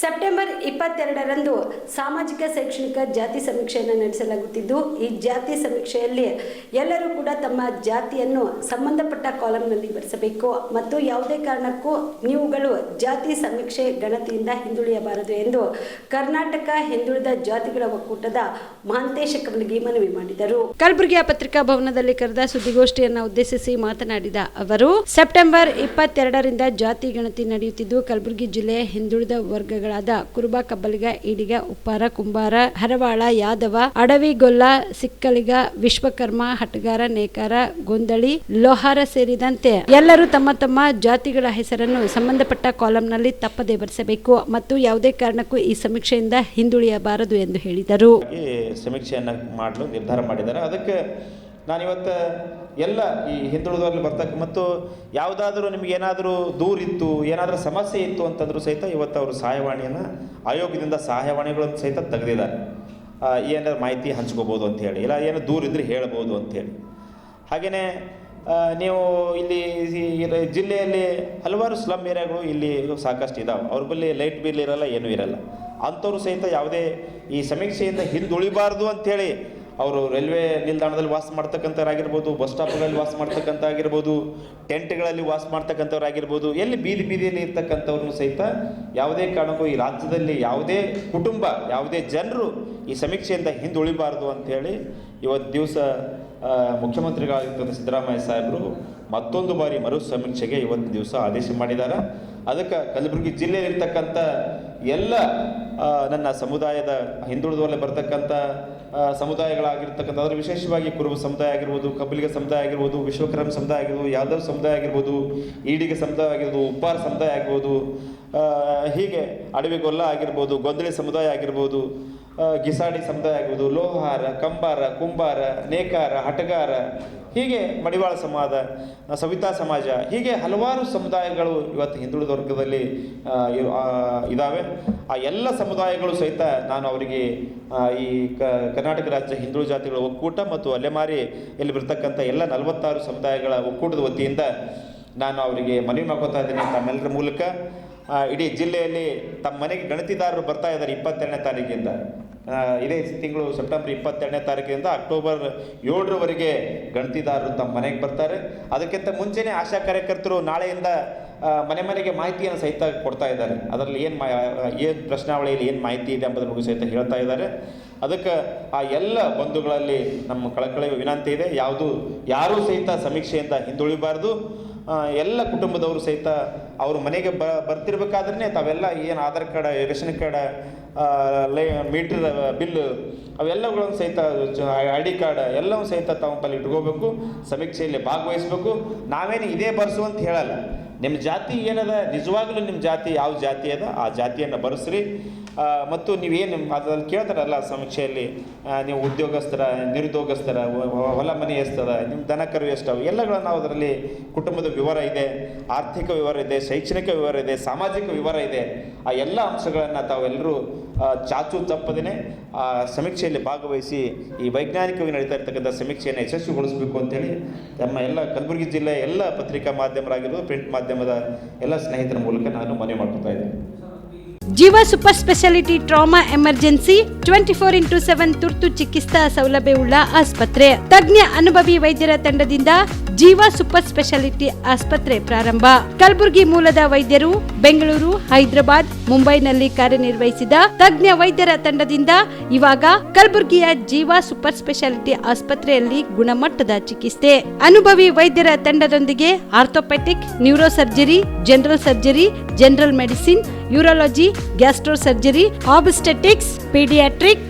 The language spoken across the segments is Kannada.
ಸೆಪ್ಟೆಂಬರ್ ಇಪ್ಪತ್ತೆರಡರಂದು ಸಾಮಾಜಿಕ ಶೈಕ್ಷಣಿಕ ಜಾತಿ ಸಮೀಕ್ಷೆಯನ್ನು ನಡೆಸಲಾಗುತ್ತಿದ್ದು, ಈ ಜಾತಿ ಸಮೀಕ್ಷೆಯಲ್ಲಿ ಎಲ್ಲರೂ ಕೂಡ ತಮ್ಮ ಜಾತಿಯನ್ನು ಸಂಬಂಧಪಟ್ಟ ಕಾಲಂನಲ್ಲಿ ಬರೆಸಬೇಕು. ಮತ್ತು ಯಾವುದೇ ಕಾರಣಕ್ಕೂ ನೀವುಗಳು ಜಾತಿ ಸಮೀಕ್ಷೆ ಗಣತಿಯಿಂದ ಹಿಂದುಳಿಯಬಾರದು ಎಂದು ಕರ್ನಾಟಕ ಹಿಂದುಳಿದ ಜಾತಿಗಳ ಒಕ್ಕೂಟದ ಮಹಾಂತೇಶ ಕಮಲಗಿ ಮನವಿ ಮಾಡಿದರು. ಕಲಬುರಗಿಯ ಪತ್ರಿಕಾ ಭವನದಲ್ಲಿ ಕರೆದ ಸುದ್ದಿಗೋಷ್ಠಿಯನ್ನು ಉದ್ದೇಶಿಸಿ ಮಾತನಾಡಿದ ಅವರು, ಸೆಪ್ಟೆಂಬರ್ ಇಪ್ಪತ್ತೆರಡರಿಂದ ಜಾತಿ ಗಣತಿ ನಡೆಯುತ್ತಿದ್ದು, ಕಲಬುರಗಿ ಜಿಲ್ಲೆಯ ಹಿಂದುಳಿದ ವರ್ಗಗಳಾದ ಕುರುಬ, ಕಬ್ಬಲಿಗ, ಈಡಿಗ, ಉಪ್ಪಾರ, ಕುಂಬಾರ, ಹರವಾಳ, ಯಾದವ, ಅಡವಿಗೊಲ್ಲ, ಸಿಕ್ಕಲಿಗ, ವಿಶ್ವಕರ್ಮ, ಹಟಗಾರ, ನೇಕಾರ, ಗೊಂದಳಿ, ಲೋಹಾರ ಸೇರಿದಂತೆ ಎಲ್ಲರೂ ತಮ್ಮ ತಮ್ಮ ಜಾತಿಗಳ ಹೆಸರನ್ನು ಸಂಬಂಧಪಟ್ಟ ಕಾಲಂನಲ್ಲಿ ತಪ್ಪದೇ ಬರೆಸಬೇಕು ಮತ್ತು ಯಾವುದೇ ಕಾರಣಕ್ಕೂ ಈ ಸಮೀಕ್ಷೆಯಿಂದ ಹಿಂದುಳಿಯಬಾರದು ಎಂದು ಹೇಳಿದರು. ಸಮೀಕ್ಷೆಯನ್ನು ಮಾಡಲು ನಿರ್ಧಾರ ಮಾಡಿದ್ದಾರೆ. ಅದಕ್ಕೆ ನಾನಿವತ್ತು ಎಲ್ಲ ಈ ಹಿಂದುಳಿದವರಲ್ಲಿ ಬರ್ತಕ್ಕ ಮತ್ತು ಯಾವುದಾದ್ರೂ ನಿಮ್ಗೆ ಏನಾದರೂ ದೂರಿತ್ತು, ಏನಾದರೂ ಸಮಸ್ಯೆ ಇತ್ತು ಅಂತಂದರೂ ಸಹಿತ ಇವತ್ತು ಅವರು ಸಹಾಯವಾಣಿಯನ್ನು ಆಯೋಗದಿಂದ ಸಹಾಯವಾಣಿಗಳನ್ನು ಸಹಿತ ತೆಗೆದಿದ್ದಾರೆ. ಏನಾದ್ರು ಮಾಹಿತಿ ಹಂಚ್ಕೋಬೋದು ಅಂಥೇಳಿ ಇಲ್ಲ ಏನೋ ದೂರ ಇದ್ರೆ ಹೇಳ್ಬೋದು ಅಂಥೇಳಿ ಹಾಗೆಯೇ ನೀವು ಇಲ್ಲಿ ಜಿಲ್ಲೆಯಲ್ಲಿ ಹಲವಾರು ಸ್ಲಮ್ ಏರಿಯಾಗಳು ಇಲ್ಲಿ ಸಾಕಷ್ಟು ಇದ್ದಾವೆ ಅವ್ರ ಬಳಿ ಲೈಟ್ ಬಿಲ್ ಇರಲ್ಲ, ಏನೂ ಇರಲ್ಲ. ಅಂಥವ್ರು ಸಹಿತ ಯಾವುದೇ ಈ ಸಮೀಕ್ಷೆಯಿಂದ ಹಿಂದುಳಿಬಾರ್ದು ಅಂಥೇಳಿ ಅವರು ರೈಲ್ವೆ ನಿಲ್ದಾಣದಲ್ಲಿ ವಾಸ ಮಾಡ್ತಕ್ಕಂಥವ್ರಾಗಿರ್ಬೋದು, ಬಸ್ ಸ್ಟಾಪ್ಗಳಲ್ಲಿ ವಾಸ ಮಾಡ್ತಕ್ಕಂಥ ಆಗಿರ್ಬೋದು ಟೆಂಟ್ಗಳಲ್ಲಿ ವಾಸ ಮಾಡ್ತಕ್ಕಂಥವ್ರಾಗಿರ್ಬೋದು, ಎಲ್ಲಿ ಬೀದಿ ಬೀದಿಯಲ್ಲಿ ಇರ್ತಕ್ಕಂಥವ್ರನ್ನು ಸಹಿತ ಯಾವುದೇ ಕಾರಣಕ್ಕೂ ಈ ರಾಜ್ಯದಲ್ಲಿ ಯಾವುದೇ ಕುಟುಂಬ, ಯಾವುದೇ ಜನರು ಈ ಸಮೀಕ್ಷೆಯಿಂದ ಹಿಂದುಳಿಬಾರ್ದು ಅಂಥೇಳಿ ಇವತ್ತು ದಿವಸ ಮುಖ್ಯಮಂತ್ರಿಗಳಾಗಿರ್ತಕ್ಕಂಥ ಸಿದ್ದರಾಮಯ್ಯ ಸಾಹೇಬರು ಮತ್ತೊಂದು ಬಾರಿ ಮರು ಸಮೀಕ್ಷೆಗೆ ಇವತ್ತು ದಿವಸ ಆದೇಶ ಮಾಡಿದ್ದಾರೆ. ಅದಕ್ಕೆ ಕಲಬುರಗಿ ಜಿಲ್ಲೆಯಲ್ಲಿರ್ತಕ್ಕಂಥ ಎಲ್ಲ ನನ್ನ ಸಮುದಾಯದ ಹಿಂದುಳಿದವರಲ್ಲಿ ಬರ್ತಕ್ಕಂಥ ಸಮುದಾಯಗಳಾಗಿರ್ತಕ್ಕಂಥ ಅದರ ವಿಶೇಷವಾಗಿ ಕುರುಬ ಸಮುದಾಯ ಆಗಿರ್ಬೋದು, ಕಬ್ಬಲಿಗ ಸಮುದಾಯ ಆಗಿರ್ಬೋದು, ವಿಶ್ವಕರ್ಮ ಸಮುದಾಯ ಆಗಿರ್ಬೋದು, ಯಾದವ್ ಸಮುದಾಯ ಆಗಿರ್ಬೋದು, ಈಡಿಗ ಸಮುದಾಯ ಆಗಿರ್ಬೋದು, ಉಪ್ಪಾರ ಸಮುದಾಯ ಆಗಿರ್ಬೋದು ಹೀಗೆ ಅಡವಿಗೊಲ್ಲ ಆಗಿರ್ಬೋದು ಗೊಂದಲಿ ಸಮುದಾಯ ಆಗಿರ್ಬೋದು ಗಿಸಾಡಿ ಸಮುದಾಯ ಆಗಿರ್ಬೋದು ಲೋಹಾರ ಕಂಬಾರ ಕುಂಬಾರ ನೇಕಾರ ಹಟಗಾರ ಹೀಗೆ ಮಡಿವಾಳ ಸಮಾಜ ಸವಿತಾ ಸಮಾಜ ಹೀಗೆ ಹಲವಾರು ಸಮುದಾಯಗಳು ಇವತ್ತು ಹಿಂದುಳಿದ ವರ್ಗದಲ್ಲಿ ಇದ್ದಾವೆ ಆ, ಎಲ್ಲ ಸಮುದಾಯಗಳು ಸಹಿತ ನಾನು ಅವರಿಗೆ ಈ ಕರ್ನಾಟಕ ರಾಜ್ಯ ಹಿಂದುಳಿದ ಜಾತಿಗಳ ಒಕ್ಕೂಟ ಮತ್ತು ಅಲೆಮಾರಿ ಇಲ್ಲಿ ಬರ್ತಕ್ಕಂಥ ಎಲ್ಲ ನಲವತ್ತಾರು ಸಮುದಾಯಗಳ ಒಕ್ಕೂಟದ ವತಿಯಿಂದ ನಾನು ಅವರಿಗೆ ಮನವಿ ಮಾಡ್ಕೋತಾ ಇದ್ದೀನಿ ತಮ್ಮೆಲ್ಲರ ಮೂಲಕ. ಇಡೀ ಜಿಲ್ಲೆಯಲ್ಲಿ ತಮ್ಮ ಮನೆಗೆ ಗಣತಿದಾರರು ಬರ್ತಾ ಇದ್ದಾರೆ ಇಪ್ಪತ್ತೆರಡನೇ ತಾರೀಕಿಂದ. ಇದೇ ತಿಂಗಳು ಸೆಪ್ಟೆಂಬರ್ ಇಪ್ಪತ್ತೆರಡನೇ ತಾರೀಕಿನಿಂದ ಅಕ್ಟೋಬರ್ ಏಳರವರೆಗೆ ಗಣತಿದಾರರು ತಮ್ಮ ಮನೆಗೆ ಬರ್ತಾರೆ. ಅದಕ್ಕಿಂತ ಮುಂಚೆನೇ ಆಶಾ ಕಾರ್ಯಕರ್ತರು ನಾಳೆಯಿಂದ ಮನೆ ಮನೆಗೆ ಮಾಹಿತಿಯನ್ನು ಸಹಿತ ಕೊಡ್ತಾ ಇದ್ದಾರೆ. ಅದರಲ್ಲಿ ಏನು ಮಾ, ಏನು ಪ್ರಶ್ನಾವಳಿಯಲ್ಲಿ ಏನು ಮಾಹಿತಿ ಇದೆ ಎಂಬುದರ ಬಗ್ಗೆ ಸಹಿತ ಹೇಳ್ತಾ ಇದ್ದಾರೆ. ಅದಕ್ಕೆ ಆ ಎಲ್ಲ ಬಂಧುಗಳಲ್ಲಿ ನಮ್ಮ ಕಳಕಳಿ ವಿನಂತಿ ಇದೆ. ಯಾವುದು, ಯಾರೂ ಸಹಿತ ಸಮೀಕ್ಷೆಯಿಂದ ಹಿಂದುಳಿಬಾರ್ದು. ಎಲ್ಲ ಕುಟುಂಬದವರು ಸಹಿತ ಅವ್ರ ಮನೆಗೆ ಬ ಬರ್ತಿರ್ಬೇಕಾದ್ರೆ ತಾವೆಲ್ಲ ಏನು ಆಧಾರ್ ಕಾರ್ಡ್, ರೇಷನ್ ಕಾರ್ಡ ಲೈ, ಮೀಟ್ರ್, ಬಿಲ್ ಅವೆಲ್ಲಗಳನ್ನು ಸಹಿತ ಐ ಡಿ ಕಾರ್ಡ್ ಎಲ್ಲವೂ ಸಹಿತ ತಾವು ಬಲ್ಲಿ ಇಟ್ಕೋಬೇಕು, ಸಮೀಕ್ಷೆಯಲ್ಲಿ ಭಾಗವಹಿಸಬೇಕು. ನಾವೇನು ಇದೇ ಬರೆಸು ಅಂತ ಹೇಳಲ್ಲ. ನಿಮ್ಮ ಜಾತಿ ಏನದ? ನಿಜವಾಗ್ಲೂ ನಿಮ್ಮ ಜಾತಿ ಯಾವ ಜಾತಿ ಅದ? ಆ ಜಾತಿಯನ್ನು ಬರೆಸ್ರಿ. ಮತ್ತು ನೀವೇನು ಅದರಲ್ಲಿ ಕೇಳ್ತಾರಲ್ಲ ಸಮೀಕ್ಷೆಯಲ್ಲಿ ನೀವು ಉದ್ಯೋಗಸ್ಥರ, ನಿರುದ್ಯೋಗಸ್ಥರ ಹೊಲ ಮನೆ ಎಷ್ಟದ ನಿಮ್ಮ ದನ ಕರು ಎಷ್ಟವ ಎಲ್ಲಗಳನ್ನು ನಾವು ಅದರಲ್ಲಿ ಕುಟುಂಬದ ವಿವರ ಇದೆ, ಆರ್ಥಿಕ ವಿವರ ಇದೆ, ಶೈಕ್ಷಣಿಕ ವಿವರ ಇದೆ, ಸಾಮಾಜಿಕ ವಿವರ ಇದೆ, ಆ ಎಲ್ಲ ಅಂಶಗಳನ್ನು ತಾವೆಲ್ಲರೂ ಚಾಚು ತಪ್ಪದೇ ಆ, ಸಮೀಕ್ಷೆಯಲ್ಲಿ ಭಾಗವಹಿಸಿ ಈ ವೈಜ್ಞಾನಿಕವಾಗಿ ನಡೀತಾ ಇರ್ತಕ್ಕಂಥ ಸಮೀಕ್ಷೆಯನ್ನು ಯಶಸ್ವಿಗೊಳಿಸಬೇಕು ಅಂತೇಳಿ ನಮ್ಮ ಎಲ್ಲ ಕಲಬುರಗಿ ಜಿಲ್ಲೆಯ ಎಲ್ಲ ಪತ್ರಿಕಾ ಮಾಧ್ಯಮರಾಗಿರ್ಬೋದು, ಪ್ರಿಂಟ್ ಮಾಧ್ಯಮದ ಎಲ್ಲ ಸ್ನೇಹಿತರ ಮೂಲಕ ನಾನು ಮನವಿ ಮಾಡ್ಕೊತಾ ಇದ್ದೀನಿ. Jeeva super speciality trauma emergency twenty four into seven ತುರ್ತು ಚಿಕಿತ್ಸಾ ಸೌಲಭ್ಯವುಳ್ಳ ಆಸ್ಪತ್ರೆ. ತಜ್ಞ ಅನುಭವಿ ವೈದ್ಯರ ತಂಡದಿಂದ ಜೀವ ಸೂಪರ್ ಸ್ಪೆಷಾಲಿಟಿ ಆಸ್ಪತ್ರೆ ಪ್ರಾರಂಭ. ಕಲಬುರಗಿ ಮೂಲದ ವೈದ್ಯರು ಬೆಂಗಳೂರು, ಹೈದರಾಬಾದ್, ಮುಂಬೈನಲ್ಲಿ ಕಾರ್ಯನಿರ್ವಹಿಸಿದ ತಜ್ಞ ವೈದ್ಯರ ತಂಡದಿಂದ ಇವಾಗ ಕಲಬುರಗಿಯ ಜೀವ ಸೂಪರ್ ಸ್ಪೆಷಾಲಿಟಿ ಆಸ್ಪತ್ರೆಯಲ್ಲಿ ಗುಣಮಟ್ಟದ ಚಿಕಿತ್ಸೆ. ಅನುಭವಿ ವೈದ್ಯರ ತಂಡದೊಂದಿಗೆ orthopaedic neuro surgery general surgery, general medicine urology, gastro surgery, obstetrics, pediatrics.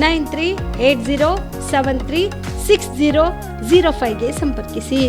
nine three eight zero seven three six zero zero ಫೈವ್ಗೆ ಸಂಪರ್ಕಿಸಿ.